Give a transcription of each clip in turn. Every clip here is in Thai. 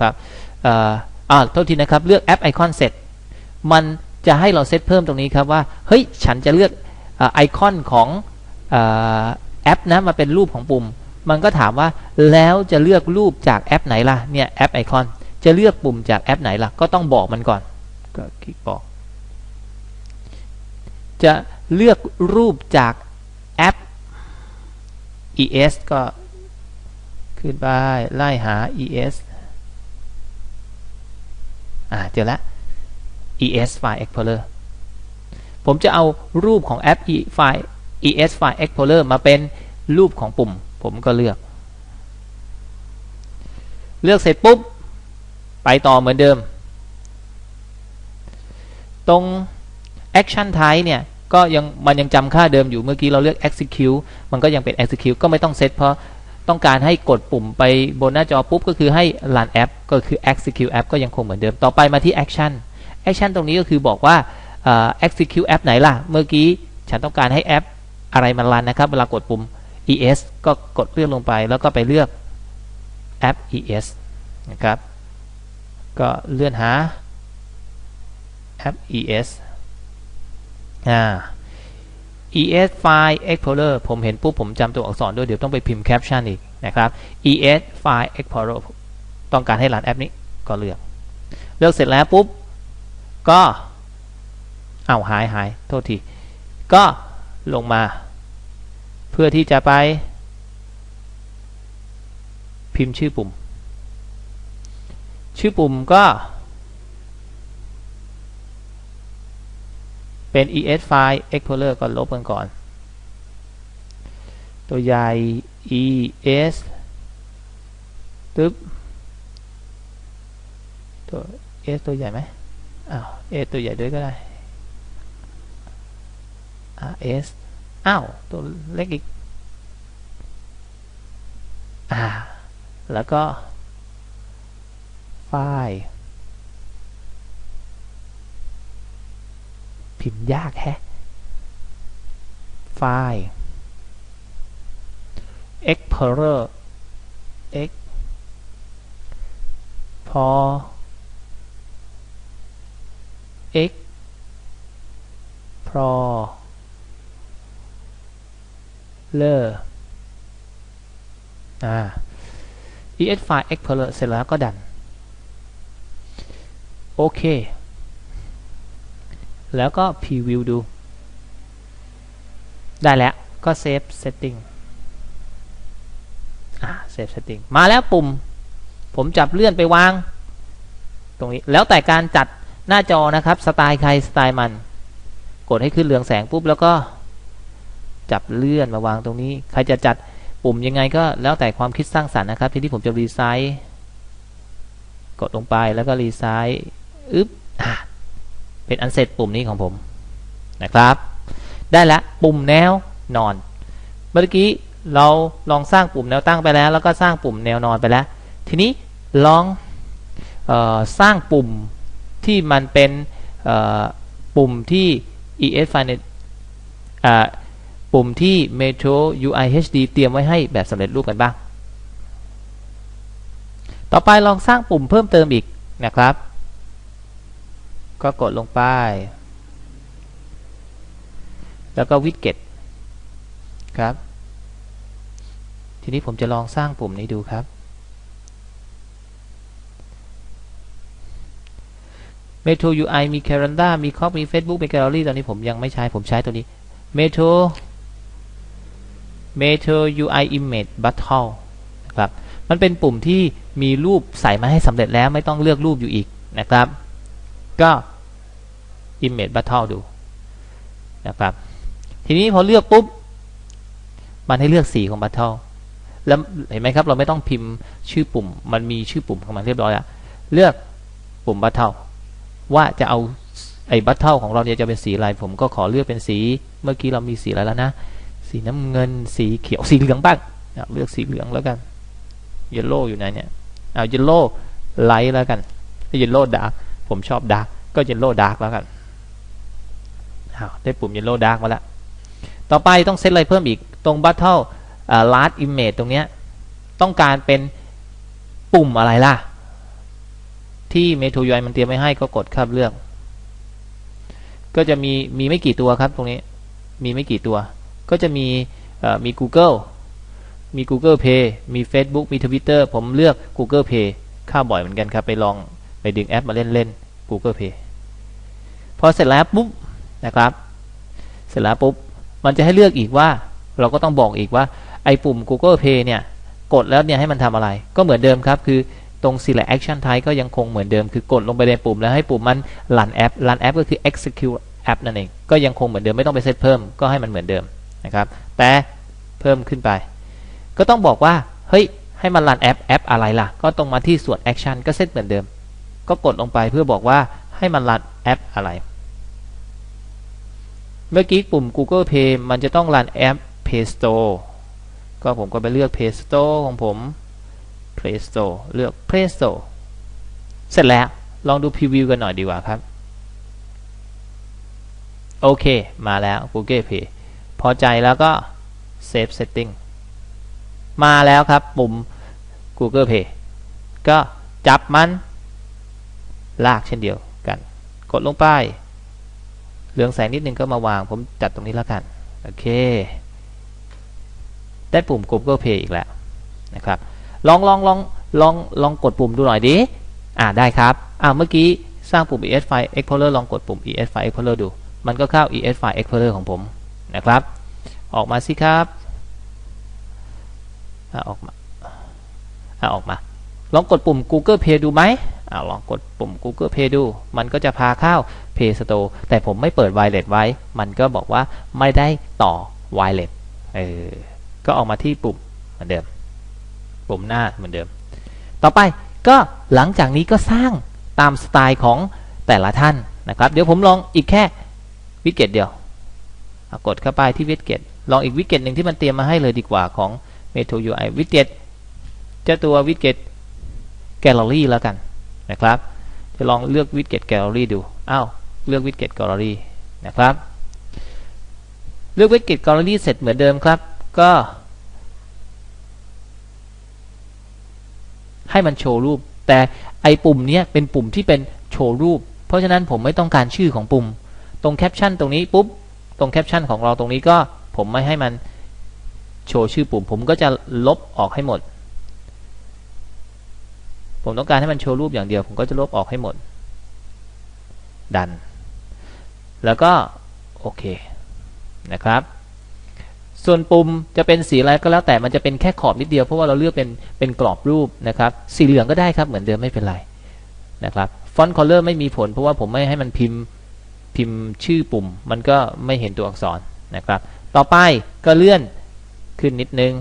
นะครับอ่ออ่าโทษทีนะครับเลือกแอปไอคอนเสร็จมันจะให้เราเซตเพิ่มตรงนี้ครับว่าเฮ้ยฉันจะเลือกอไอคอนของอแอปนะมาเป็นรูปของปุ่ม มันก็ถามว่าแล้วจะเลือกรูปจากแอปไหนล่ะเนี่ยแอปไอคอนจะเลือกปุ่มจากแอปไหนล่ะก็ต้องบอกมันก่อนก็คลิกบอก จะเลือกรูปจากแอป es ก็ขึ้นไปไล่หา es อ่าเจอแล้ว es file explorer ผมจะเอารูปของแอป e file es file explorer มาเป็นรูปของปุ่ม ผมก็เลือก เลือกเสร็จปุ๊บ ไปต่อเหมือนเดิม ตรง action type เนี่ย ก็ยังมันยังจำค่าเดิมอยู่เมื่อกี้เราเลือก execute มันก็ยังเป็น execute ก็ไม่ต้องเซตเพราะ ต้องการให้กดปุ่มไปบนหน้าจอปุ๊บก็คือให้ run app ก็คือ execute app ก็ยังคงเหมือนเดิมต่อไปมาที่ action action ตรงนี้ก็คือบอกว่า execute app ไหนล่ะ เมื่อกี้ฉันต้องการให้แอปอะไรมันรันนะครับ เวลากดปุ่ม es ก็กดเลื่อนลงไป แล้วก็ไปเลือกแอป es นะครับ ก็เลื่อนหาแอป es อ่า es file explorer ผมเห็นปุ๊บผมจำตัวอักษรด้วยเดี๋ยวต้องไปพิมพ์แคปชั่นอีกนะครับ es file explorer ต้องการให้รันแอปนี้ก็เลือก เลือกเสร็จแล้วปุ๊บ ก็เอาหายหายโทษที ก็ลงมา เพื่อที่จะไป พิมพ์ชื่อปุ่ม ชื่อปุ่มก็ เป็น es file explorer ก็ลบกันก่อน ตัวใหญ่ es ตึ๊บตัว s ตัวใหญ่ไหมอ้าว s ตัวใหญ่ด้วยก็ได้ s อ้าว ตัวเล็กอีกอ่าแล้วก็ไฟล์ พิมพ์ยากแฮะ ไฟล์ explorer x พอ x pro เลอร์อ่า es file explorer เสร็จแล้วก็ดัน โอเค แล้วก็ preview ดู ได้แล้วก็ save setting อ่า save setting มาแล้วปุ่ม ผมจับเลื่อนไปวาง ตรงนี้ แล้วแต่การจัดหน้าจอนะครับ สไตล์ใครสไตล์มัน กดให้ขึ้นเรืองแสงปุ๊บ แล้วก็จับเลื่อนมาวางตรงนี้ ใครจะจัดปุ่มยังไงก็แล้วแต่ความคิดสร้างสรรค์นะครับ ทีนี้ผมจะรีไซส์กดลงไปแล้วก็รีไซส์อึ๊บ เป็นอันเสร็จปุ่มนี้ของผมนะครับ ได้แล้วปุ่มแนวนอน เมื่อกี้เราลองสร้างปุ่มแนวตั้งไปแล้ว แล้วก็สร้างปุ่มแนวนอนไปแล้ว ทีนี้ลองออสร้างปุ่มที่มันเป็นปุ่มที่ es file ปุ่มที่ Metro UI HD เตรียมไว้ให้แบบสำเร็จรูปกันบ้าง ต่อไปลองสร้างปุ่มเพิ่มเติมอีกนะครับ ก็กดลงไป แล้วก็วิดเก็ตครับ ทีนี้ผมจะลองสร้างปุ่มนี้ดูครับ Metro UI มี Calendar มี c o p มี Facebook มี Gallery ตอนนี้ผมยังไม่ใช้ ผมใช้ตัวนี้ Metro Metro UI Image Battle นะครับ มันเป็นปุ่มที่มีรูปใส่มาให้สำเร็จแล้วไม่ต้องเลือกรูปอยู่อีกนะครับ ก็ Image Battle ดูนะครับทีนี้พอเลือกปุ๊บ มันให้เลือกสีของ Battle แล้วเห็นไหมครับ เราไม่ต้องพิมพ์ชื่อปุ่ม มันมีชื่อปุ่มของมันเรียบร้อยอะเลือกปุ่ม Battle ว่าจะเอาไอ้ Battle ของเราเนี่ยจะเป็นสีอะไร ผมก็ขอเลือกเป็นสี เมื่อกี้เรามีสีอะไรแล้วนะ สีน้ำเงิน สีเขียว สีเหลืองบ้างเลือกสีเหลืองแล้วกันเยลโล่อยู่ไหนเนี่ยเอาเยลโล่ไลท์แล้วกันเยลโล่ดาร์กผมชอบดาร์กก็เยลโล่ดาร์กแล้วกัน ได้ปุ่มเยลโล่ดาร์กมาแล้วต่อไปต้องเซตอะไรเพิ่มอีกตรง Battle last image ตรงเนี้ยต้องการเป็นปุ่มอะไรล่ะ ที่ Metro UI มันเตรียมไว้ให้ก็กดครับเลือก ก็จะมีมีไม่กี่ตัวครับตรงนี้มีไม่กี่ตัว ก็จะมีมี Google มี Google Pay มี Facebook มี Twitter ผมเลือก Google Pay เข้าบ่อยเหมือนกันครับ ไปลองไปดึงแอปมาเล่นเล่น Google Pay พอเสร็จแล้วปุ๊บ นะครับ เสร็จแล้วปุ๊บมันจะให้เลือกอีกว่า เราก็ต้องบอกอีกว่าไอ้ปุ่ม Google Pay เนี่ยกดแล้วเนี่ยให้มันทำอะไร ก็เหมือนเดิมครับ คือตรง select action type ก็ยังคงเหมือนเดิม คือกดลงไปในปุ่มแล้วให้ปุ่มมัน run app run app ก็คือ execute app นั่นเอง ก็ยังคงเหมือนเดิมไม่ต้องไปเซตเพิ่ม ก็ให้มันเหมือนเดิมนะครับ แต่เพิ่มขึ้นไป ก็ต้องบอกว่า เฮ้ย ให้มัน run app app อะไรล่ะ ก็ตรงมาที่ส่วน action ก็เซตเหมือนเดิม ก็กดลงไปเพื่อบอกว่าให้มัน run app อะไร เมื่อกี้ปุ่ม Google Pay มันจะต้อง run app Play Store ก็ผมก็ไปเลือก Play Store ของผม Play Store เลือก Play Store เสร็จแล้วลองดูพรีวิวกันหน่อยดีกว่าครับ โอเค มาแล้ว Google Pay พอใจแล้วก็ Save Setting มาแล้วครับปุ่ม Google Pay ก็จับมัน ลากเช่นเดียวกัน กดลงไป เหลืองแสงนิดนึงก็มาวาง ผมจัดตรงนี้แล้วกัน โอเค ได้ปุ่ม Google Pay อีกแล้วนะครับ ลองลองลองลองลองกดปุ่มดูหน่อยดิ อ่าได้ครับ อ่าเมื่อกี้สร้างปุ่ม ES File Explorer ลองกดปุ่ม ES File Explorer ดู มันก็เข้า ES File Explorer ของผมนะครับ ออกมาสิครับอ่าออกมาอ่าออกมา ลองกดปุ่ม Google Pay ดูไหมอ่าลองกดปุ่ม Google Pay ดู มันก็จะพาเข้า Play Store แต่ผมไม่เปิด Wireless ไว้ มันก็บอกว่าไม่ได้ต่อ Wireless เออ ก็ออกมาที่ปุ่มเหมือนเดิม ปุ่มหน้าเหมือนเดิม ต่อไปก็หลังจากนี้ก็สร้างตามสไตล์ของแต่ละท่านนะครับ เดี๋ยวผมลองอีกแค่วิกเก็ตเดียว กดเข้าไปที่วิกเก็ต ลองอีกวิกเก็ตหนึ่งที่มันเตรียมมาให้เลยดีกว่าของ m e t o UI วิกเก็ตเจ้าตัววิกเก็ต แกลเลอรี่แล้วกันนะครับ จะลองเลือกวิกเกตแกลเลอรี่ดูอ้าวเลือกวิกเกตแกลเลอรี่นะครับ เลือกวิกเกตแกลเลอรี่เสร็จเหมือนเดิมครับ ก็ ให้มันโชว์รูป แต่ไอปุ่มเนี้ยเป็นปุ่มที่เป็นโชว์รูป เพราะฉะนั้นผมไม่ต้องการชื่อของปุ่ม ตรงแคปชั่นตรงนี้ปุ๊บตรงแคปชั่นของเราตรงนี้ก็ผมไม่ให้มันโชว์ชื่อปุ่ม ผมก็จะลบออกให้หมด ผมต้องการให้มันโชว์รูปอย่างเดียว ผมก็จะลบออกให้หมด ดัน แล้วก็ โอเค นะครับ ส่วนปุ่มจะเป็นสีอะไรก็แล้วแต่มันจะเป็นแค่ขอบนิดเดียว เพราะว่าเราเลือกเป็นเป็นกรอบรูปนะครับ สีเหลืองก็ได้ครับ เหมือนเดิมไม่เป็นไรนะครับ ฟอนต์คอลเลอร์ไม่มีผล เพราะว่าผมไม่ให้มันพิมพ์พิมพ์ชื่อปุ่ม มันก็ไม่เห็นตัวอักษรนะครับ ต่อไปก็เลื่อนขึ้นนิดนึง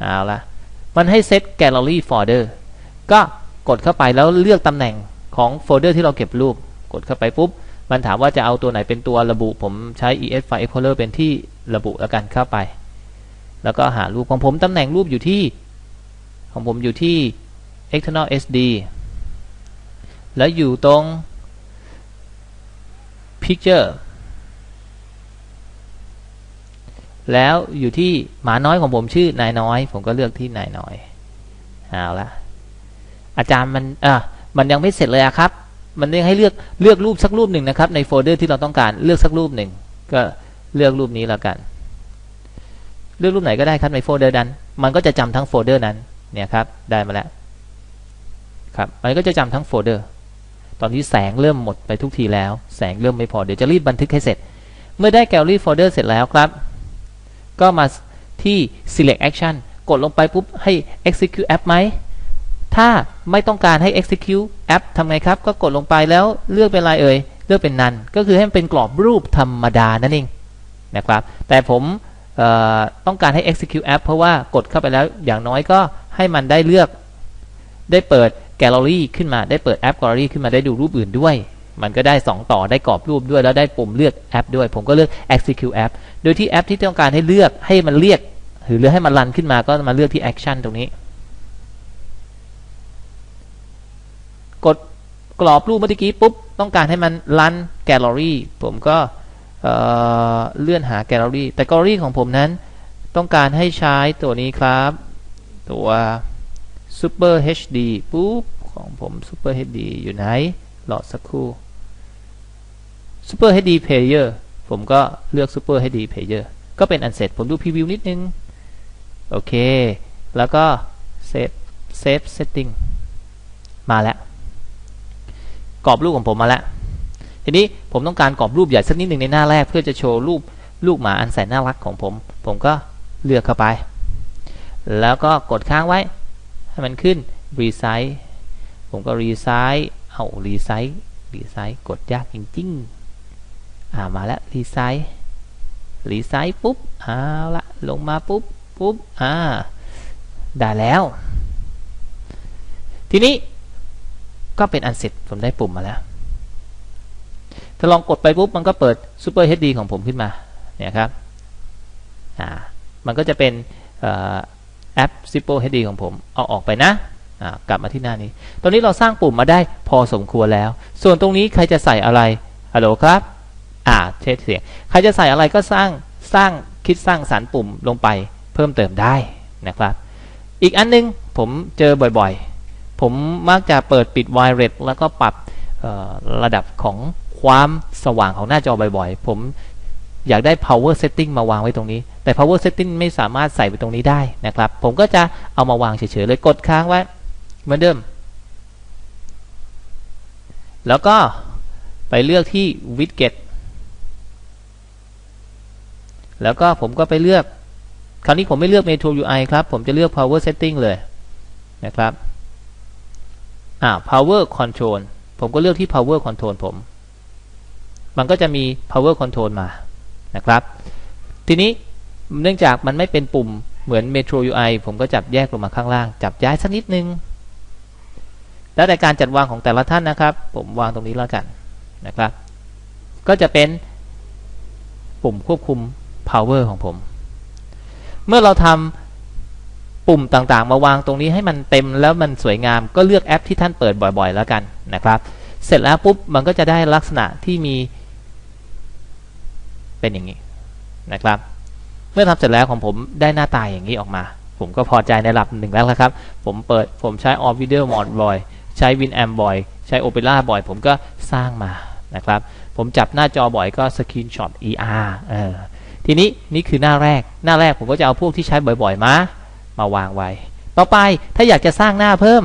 เอาละ มันให้เซต Gallery Folder ก็กดเข้าไปแล้วเลือกตำแหน่งของโฟลเดอร์ที่เราเก็บรูป กดเข้าไปปุ๊บ มันถามว่าจะเอาตัวไหนเป็นตัวระบุ ผมใช้ ES File Explorer เป็นที่ระบุแล้วกันเข้าไป แล้วก็หารูปของผมตำแหน่งรูปอยู่ที่ ของผมอยู่ที่ external SD แล้วอยู่ตรง picture แล้วอยู่ที่หมาน้อยของผมชื่อนายน้อย ผมก็เลือกที่นายน้อยเอาละอาจารย์มันอะมันยังไม่เสร็จเลยอะครับ มันยังให้เลือกเลือกรูปสักรูปหนึ่งนะครับ ในโฟลเดอร์ที่เราต้องการเลือกสักรูปหนึ่งก็เลือกรูปนี้แล้วกัน เลือกรูปไหนก็ได้ครับในโฟลเดอร์นั้น มันก็จะจำทั้งโฟลเดอร์นั้นเนี่ยครับได้มาแล้วครับมันก็จะจำทั้งโฟลเดอร์ตอนนี้แสงเริ่มหมดไปทุกทีแล้ว แสงเริ่มไม่พอเดี๋ยวจะรีบบันทึกให้เสร็จ เมื่อได้แกลลี่โฟลเดอร์เสร็จแล้วครับ ก็มาที่ select action กดลงไปปุ๊บให้ execute app ไหม ถ้าไม่ต้องการให้ execute app ทำไงครับ ก็กดลงไปแล้วเลือกเป็นอะไรเอ่ย เลือกเป็น none ก็คือให้มันเป็นกรอบรูปธรรมดานั่นเองนะครับ แต่ผมต้องการให้ execute app เพราะว่ากดเข้าไปแล้วอย่างน้อยก็ให้มันได้เลือก ได้เปิดแกลเลอรี่ขึ้นมา ได้เปิดแอปแกลเลอรี่ขึ้นมาได้ดูรูปอื่นด้วย มันก็ได้ 2 ต่อได้กรอบรูปด้วยแล้วได้ปุ่มเลือกแอปด้วย ผมก็เลือก execute app โดยที่แอปที่ต้องการให้เลือกให้มันเรียก หรือเลือกให้มันรันขึ้นมาก็มาเลือกที่ action ตรงนี้ กดกรอบรูปเมื่อกี้ปุ๊บ ต้องการให้มันรันแกลเลอรี่ผมก็เเลื่อนหาแกลเลอรี่แต่แกลเลอรี่ของผมนั้น ต้องการให้ใช้ตัวนี้ครับ ตัว Super HD ปุ๊บของผม Super HD อยู่ไหนรอสักครู่ Super HD Player ผมก็เลือก Super HD Player ก็เป็นอันเสร็จผมดูพรีวิวนิดนึง โอเค แล้วก็เซฟเซฟเซตติ้งมาแล้ว กรอบรูปของผมมาแล้ว ทีนี้ผมต้องการกรอบรูปใหญ่สักนิดหนึ่งในหน้าแรก เพื่อจะโชว์รูปลูกหมาอันแสนน่ารักของผม ผมก็เลือกเข้าไป แล้วก็กดค้างไว้ ให้มันขึ้นรีไซส์ผมก็รีไซส์เอารีไซส์รีไซส์กดยากจริง ๆ อ่ามาแล้วรีไซส์รีไซส์ปุ๊บเอาละลงมาปุ๊บปุ๊บอ่าได้แล้ว ทีนี้ก็เป็นอันเสร็จผมได้ปุ่มมาแล้ว ถ้าลองกดไปปุ๊บมันก็เปิด Super HD ของผมขึ้นมาเนี่ยครับอ่ามันก็จะเป็นแอป Super HD ของผมเอาออกไปนะอ่ากลับมาที่หน้านี้ ตอนนี้เราสร้างปุ่มมาได้พอสมควรแล้ว ส่วนตรงนี้ใครจะใส่อะไรฮัลโหลครับ อ่าเทสเสียงใครจะใส่อะไรก็สร้างสร้างคิดสร้างสารปุ่มลงไปเพิ่มเติมได้นะครับ อีกอันนึงผมเจอบ่อยๆ ผมมักจะเปิดปิดไวเรสแล้วก็ปรับระดับของความสว่างของหน้าจอบ่อยๆ ผมอยากได้ power setting มาวางไว้ตรงนี้ แต่ power setting ไม่สามารถใส่ไปตรงนี้ได้นะครับ ผมก็จะเอามาวางเฉยๆเลยกดค้างไว้เหมือนเดิม แล้วก็ไปเลือกที่ widget แล้วก็ผมก็ไปเลือก คราวนี้ผมไม่เลือก Metro UI ครับ ผมจะเลือก power setting เลยนะครับอ่า power control ผมก็เลือกที่ power control ผม มันก็จะมี power control มานะครับ ทีนี้เนื่องจากมันไม่เป็นปุ่มเหมือน Metro UI ผมก็จับแยกลงมาข้างล่าง จับย้ายสักนิดนึง แล้วแต่การจัดวางของแต่ละท่านนะครับ ผมวางตรงนี้แล้วกันนะครับ ก็จะเป็นปุ่มควบคุม power ของผม เมื่อเราทำปุ่มต่างๆ มาวางตรงนี้ให้มันเต็มแล้วมันสวยงามก็เลือกแอปที่ท่านเปิดบ่อยๆ แล้วกันนะครับ เสร็จแล้วปุ๊บมันก็จะได้ลักษณะที่มี เป็นอย่างนี้นะครับ เมื่อทำเสร็จแล้วของผมได้หน้าตาอย่างนี้ออกมา ผมก็พอใจในระดับหนึ่งแล้วครับ ผมเปิดผมใช้ All Video Mode บ่อยใช้ Winamp บ่อย ใช้ Opera บ่อย ผมก็สร้างมานะครับ ผมจับหน้าจอบ่อยก็ Screenshot ER เออ ทีนี้นี่คือหน้าแรกหน้าแรกผมก็จะเอาพวกที่ใช้บ่อยๆ มา มาวางไว้ ต่อไปถ้าอยากจะสร้างหน้าเพิ่ม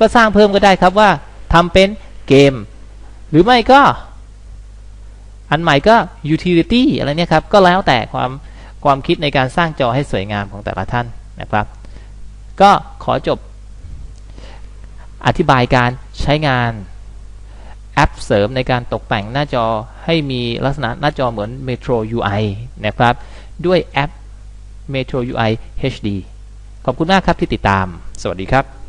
ก็สร้างเพิ่มก็ได้ครับว่าทำเป็นเกม หรือไม่ก็ อันใหม่ก็ utility อะไรเนี่ยครับ ก็แล้วแต่ความความคิดในการสร้างจอให้สวยงามของแต่ละท่านนะครับ ก็ขอจบอธิบายการใช้งาน แอปเสริมในการตกแต่งหน้าจอให้มีลักษณะหน้าจอเหมือน Metro UI นะครับ ด้วยแอป Metro UI HD ขอบคุณมากครับที่ติดตาม สวัสดีครับ